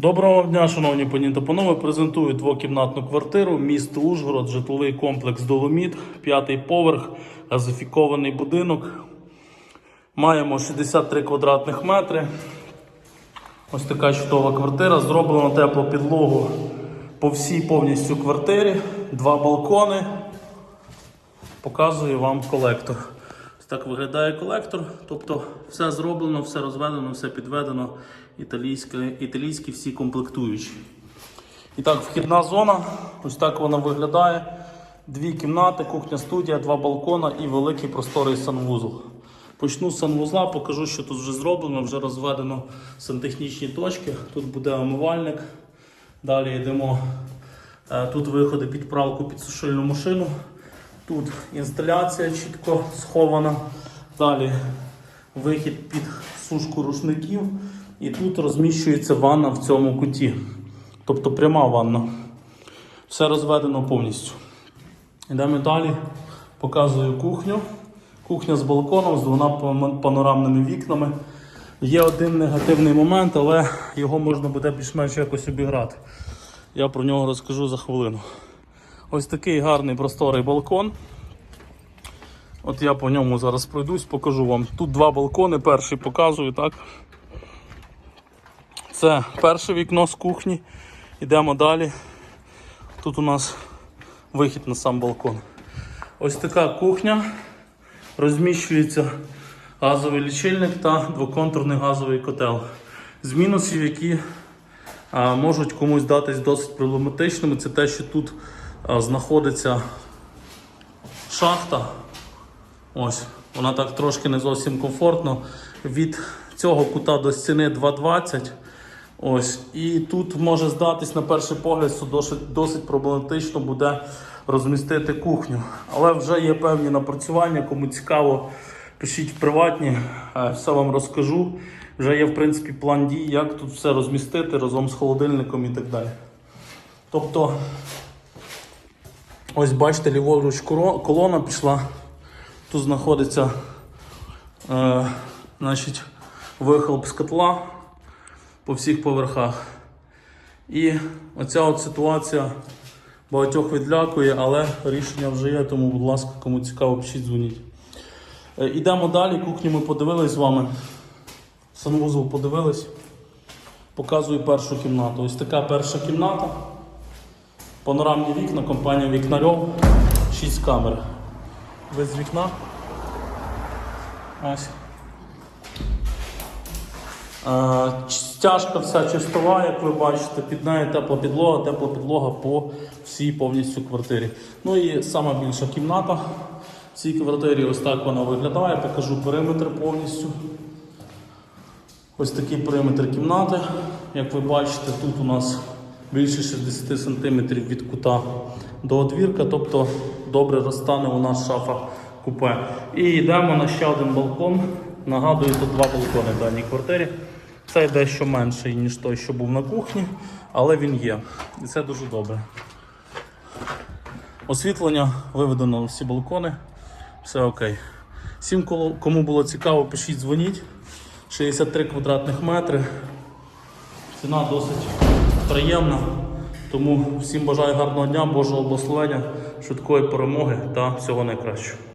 Доброго дня, шановні пані та панове. Презентую двокімнатну квартиру, місто Ужгород, житловий комплекс Доломіт, п'ятий поверх, газифікований будинок. Маємо 63 квадратних метри. Ось така чудова квартира. Зроблено теплу підлогу по всій повністю квартирі, два балкони. Показую вам колектор. Так виглядає колектор. Тобто все зроблено, все розведено, все підведено. Італійське, італійські всі комплектуючі. І так, вхідна зона. Ось так вона виглядає. Дві кімнати, кухня, студія, два балкона і великий просторий санвузол. Почну з санвузла, покажу, що тут вже зроблено, вже розведено сантехнічні точки. Тут буде омивальник. Далі йдемо. Е, Тут виходи під пралку, під сушильну машину. Тут інсталяція чітко схована. Далі вихід під сушку рушників. І тут розміщується ванна в цьому куті. Тобто пряма ванна. Все розведено повністю. Йдемо далі. Показую кухню. Кухня з балконом, з двома панорамними вікнами. Є один негативний момент, але його можна буде більш-менш якось обіграти. Я про нього розкажу за хвилину. Ось такий гарний просторий балкон. От я по ньому зараз пройдусь, покажу вам. Тут два балкони, перший показую, так? Це перше вікно з кухні. Йдемо далі. Тут у нас вихід на сам балкон. Ось така кухня. Розміщується газовий лічильник та двоконтурний газовий котел. З мінусів, які а, можуть комусь датись досить проблематичними, це те, що тут знаходиться шахта. Ось, вона так трошки не зовсім комфортно. Від цього кута до стіни 2,20. Ось, і тут може здатись на перший погляд, що досить, досить проблематично буде розмістити кухню. Але вже є певні напрацювання, кому цікаво, пишіть в приватні, е, все вам розкажу. Вже є в принципі план дій, як тут все розмістити разом з холодильником і так далі. Тобто, ось бачите, ліворуч колона пішла. Тут знаходиться е, значить, вихлоп з котла по всіх поверхах. І оця от ситуація багатьох відлякує, але рішення вже є, тому, будь ласка, кому цікаво, пишіть, дзвоніть. Е, далі, кухню ми подивились з вами. Санвузол подивились. Показую першу кімнату. Ось така перша кімната. Панорамні вікна, компанія Вікнарьов, 6 камер. Ви з вікна. Ось. Стяжка вся чистова, як ви бачите, під нею тепла підлога, тепла підлога по всій повністю квартирі. Ну і сама більша кімната в цій квартирі, ось так вона виглядає. Покажу периметр повністю. Ось такий периметр кімнати. Як ви бачите, тут у нас більше 60 см від кута до одвірка, тобто добре розтане у нас шафа купе. І йдемо на ще один балкон. Нагадую, тут два балкони в даній квартирі. Цей дещо менший, ніж той, що був на кухні, але він є. І це дуже добре. Освітлення виведено на всі балкони. Все окей. Всім, кому було цікаво, пишіть, дзвоніть. 63 квадратних метри. Ціна досить приємна. Тому всім бажаю гарного дня, Божого благословення, швидкої перемоги та всього найкращого.